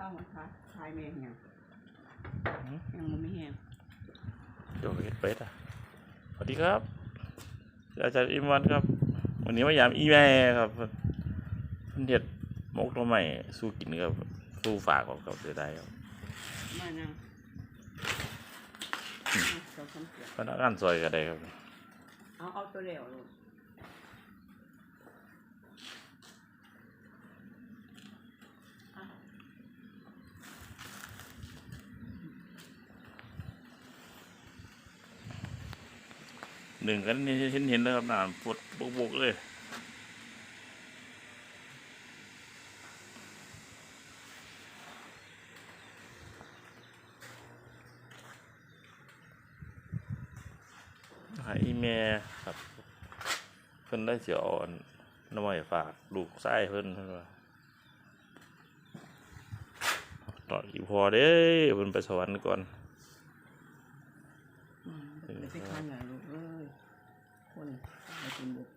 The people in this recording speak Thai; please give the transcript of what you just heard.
เจ้ามาขายขายแม่งยังยังมันไม่แห้งโดเฮ็ดเป็ดอะสวัสดีครับ อาจารย์อิมวันครับ วันนี้มายามอีแม่ครับเพิ่นเพิ่นเฮ็ดหมกตัวใหม่สู้กินครับสู้ฝากครับครับเสียดายครับมายังเจ้าคำเสียพนักงานซอยก็ได้ครับ เอาเอาตัวเร็วลูก หนึ่งกันนี่เห็นเห็นนะครับน้ำปวดบุกๆเลยหาอีเมลครับ เพิ่นได้เสียอ่อนน้ำมันฝากลูกไส้เพิ่นเพิ่นว่าต่ออีพอเด้เพิ่นไปสวรรค์ก่อน ไปขั้นเหรอลูกเอ้ยคนไปกินบุก